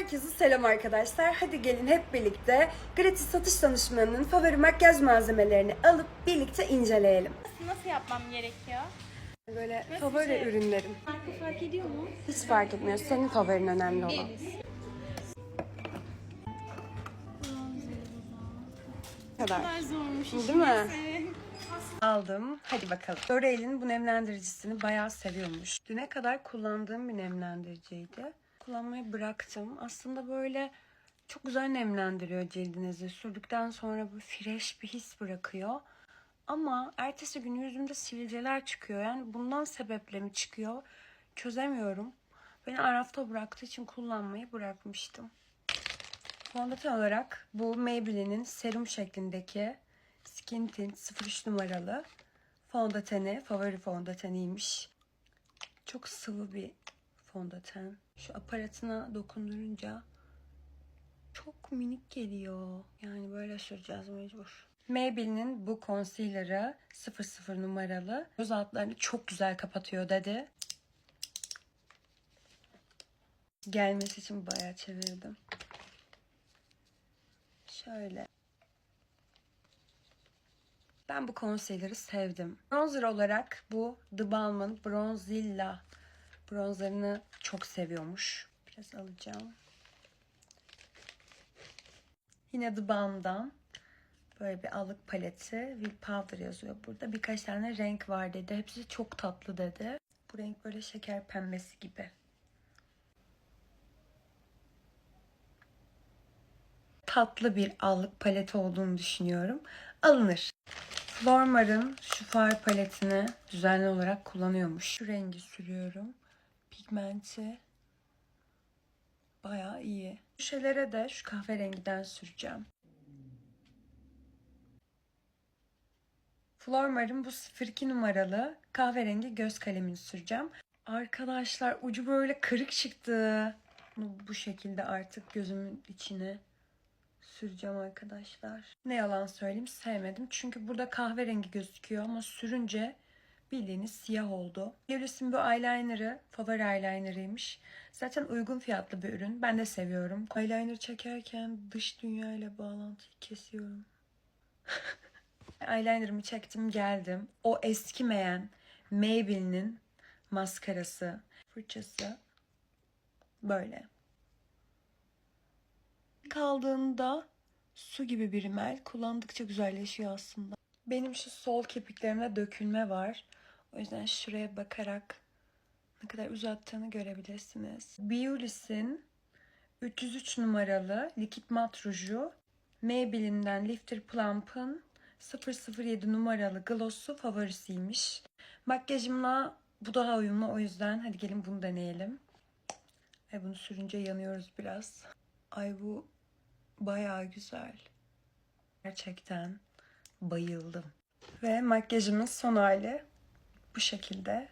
Herkese selam arkadaşlar. Hadi gelin hep birlikte gratis satış danışmanının favori makyaj malzemelerini alıp birlikte inceleyelim. Nasıl yapmam gerekiyor? Böyle favori ürünlerim. Farkı fark ediyor mu? Hiç fark etmiyor. Senin favorin önemli olan. Bu kadar. kadar zormuş. Değil mi? Aldım. Hadi bakalım. L'Oreal'in bu nemlendiricisini bayağı seviyormuş. Düne kadar kullandığım bir nemlendiriciydi. Kullanmayı bıraktım. Aslında böyle çok güzel nemlendiriyor cildinizi. Sürdükten sonra bu fresh bir his bırakıyor. Ama ertesi gün yüzümde sivilceler çıkıyor. Yani bundan sebeple mi çıkıyor çözemiyorum. Beni arafta bıraktığı için kullanmayı bırakmıştım. Fondöten olarak bu Maybelline'in serum şeklindeki Skin Tint 03 numaralı fondöteni. Favori fondöteniymiş. Çok sıvı bir fondöten. Şu aparatına dokundurunca çok minik geliyor. Yani böyle süreceğiz mecbur. Maybelline'in bu concealer'ı 00 numaralı. Göz altlarını çok güzel kapatıyor dedi. Gelmesi için bayağı çevirdim. Şöyle. Ben bu concealer'ı sevdim. Bronzer olarak bu The Balmain Bronzilla bronzerını çok seviyormuş. Biraz alacağım. Yine The Balm'dan böyle bir allık paleti. Will Powder yazıyor burada. Birkaç tane renk var dedi. Hepsi çok tatlı dedi. Bu renk böyle şeker pembesi gibi. tatlı bir allık paleti olduğunu düşünüyorum. Alınır. Flormar'ın şu far paletini düzenli olarak kullanıyormuş. Şu rengi sürüyorum. Pigmenti bayağı iyi. Köşelere de şu kahverengiden süreceğim. Flormar'ın bu 02 numaralı kahverengi göz kalemini süreceğim. Arkadaşlar ucu böyle kırık çıktı. Bunu bu şekilde artık gözümün içine süreceğim arkadaşlar. Ne yalan söyleyeyim sevmedim. Çünkü burada kahverengi gözüküyor ama sürünce bildiğiniz siyah oldu. Eulis'in bu eyeliner'ı favori eyeliner'ıymış. Zaten uygun fiyatlı bir ürün. Ben de seviyorum. Eyeliner çekerken dış dünya ile bağlantıyı kesiyorum. Eyeliner'ımı çektim geldim. O eskimeyen Maybelline'in maskarası, fırçası böyle kaldığında su gibi bir rimel kullandıkça güzelleşiyor aslında. Benim şu sol kirpiklerimde dökülme var. O yüzden şuraya bakarak ne kadar uzattığını görebilirsiniz. Beulis'in 303 numaralı likit mat ruju Maybelline'den Lifter Plump'ın 007 numaralı gloss'u favorisiymiş. Makyajımla bu daha uyumlu o yüzden hadi gelin bunu deneyelim. Ay bunu sürünce yanıyoruz biraz. Ay bu bayağı güzel. Gerçekten bayıldım. Ve makyajımın son hali bu şekilde.